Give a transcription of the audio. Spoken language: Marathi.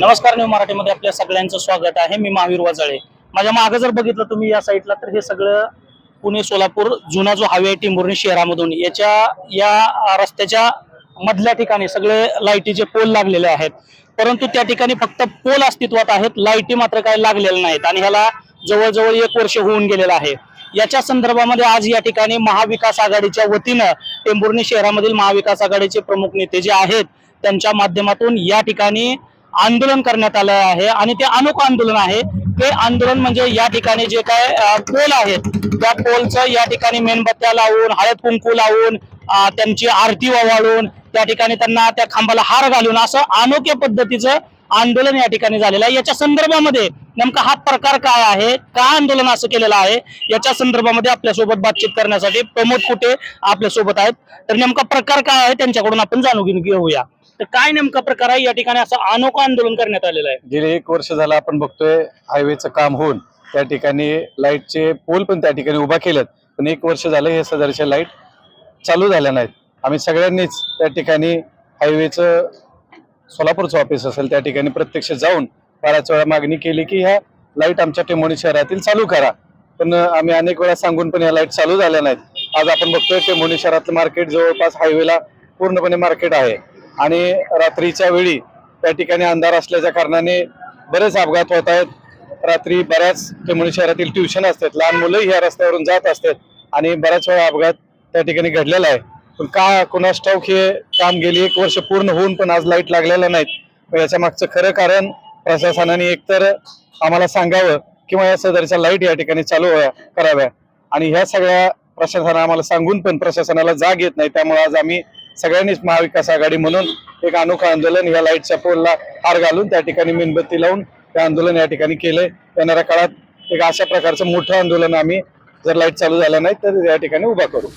नमस्कार न्यू मराठीमध्ये आपल्या सगळ्यांचं स्वागत आहे. मी महावीर वाजळे. माझ्या मागं जर बघितलं तुम्ही या साईडला तर हे सगळं पुणे सोलापूर जुना जो हायवे आहे टिंबुर्णी शहरामधून याच्या या रस्त्याच्या मधल्या ठिकाणी सगळे लाईटीचे पोल लागलेले आहेत. परंतु त्या ठिकाणी फक्त पोल अस्तित्वात आहेत लाईटी मात्र काही लागलेल्या नाहीत आणि ह्याला जवळजवळ एक वर्ष होऊन गेलेलं आहे. याच्या संदर्भामध्ये आज या ठिकाणी महाविकास आघाडीच्या वतीनं टेंभुर्णी शहरामधील महाविकास आघाडीचे प्रमुख नेते जे आहेत त्यांच्या माध्यमातून या ठिकाणी आंदोलन करण्यात आलं आहे आणि ते अनोखं आंदोलन आहे. ते आंदोलन म्हणजे या ठिकाणी जे काय पोल आहेत त्या पोलचं या ठिकाणी मेणबत्त्या लावून हळद कुंकू लावून त्यांची आरती ओवाळून त्या ठिकाणी त्यांना त्या खांबाला हार घालून असं अनोख्या पद्धतीचं आंदोलन या ठिकाणी झालेलं आहे. याच्या संदर्भामध्ये नेमका हा प्रकार काय आहे? का आंदोलन असं केलेलं आहे? याच्या संदर्भामध्ये आपल्यासोबत बातचीत करण्यासाठी प्रमोद कुटे आपल्यासोबत आहेत. तर नेमका प्रकार काय आहे? त्यांच्याकडून आपण जाणून घेऊन घेऊया. तर काय नेमका प्रकार आहे? या ठिकाणी असं अनोखं आंदोलन करण्यात आलेलं आहे. गेले एक वर्ष झालं आपण बघतोय हायवेचं काम होऊन त्या ठिकाणी लाईटचे पोल पण त्या ठिकाणी उभा केलेत. पण एक वर्ष झालं हे सदरच्या लाइट चालू झाल्या नाहीत. आम्ही सगळ्यांनीच त्या ठिकाणी हायवेचं सोलापूरचं ऑफिस असेल त्या ठिकाणी प्रत्यक्ष जाऊन बऱ्याच वेळा मागणी केली की ह्या लाइट आमच्या टेमोणी शहरातील चालू करा. पण आम्ही अनेक वेळा सांगून पण या लाइट चालू झाल्या नाहीत. आज आपण बघतोय टेमोणी शहरातलं मार्केट जवळपास हायवेला पूर्णपणे मार्केट आहे. आणि रात्रीच्या वेळी त्या ठिकाणी अंधार असल्याच्या कारणाने बरेच अपघात होत आहेत. रात्री बऱ्याच टेंभुर्णी शहरातील ट्युशन असतात लहान मुलंही ह्या रस्त्यावरून जात असतात आणि बऱ्याच वेळा अपघात त्या ठिकाणी घडलेला आहे. पण का कुणास ठाऊक हे काम गेली एक वर्ष पूर्ण होऊन पण आज लाइट लागलेल्या नाहीत. याच्या मागचं खरं कारण प्रशासनाने एकतर आम्हाला सांगावं किंवा या सदरच्या लाइट या ठिकाणी चालू कराव्या. आणि ह्या सगळ्या प्रशासनाला आम्हाला सांगून पण प्रशासनाला जाग येत नाही. त्यामुळे आज आम्ही सगळ्यांनीच महाविकास आघाडी म्हणून एक अनोखं आंदोलन या लाईटच्या पोलला हार घालून त्या ठिकाणी मेणबत्ती लावून ते आंदोलन या ठिकाणी केलंय. येणाऱ्या काळात एक अशा प्रकारचं मोठं आंदोलन आम्ही जर लाइट चालू झाल्या नाही तर या ठिकाणी उभा करू.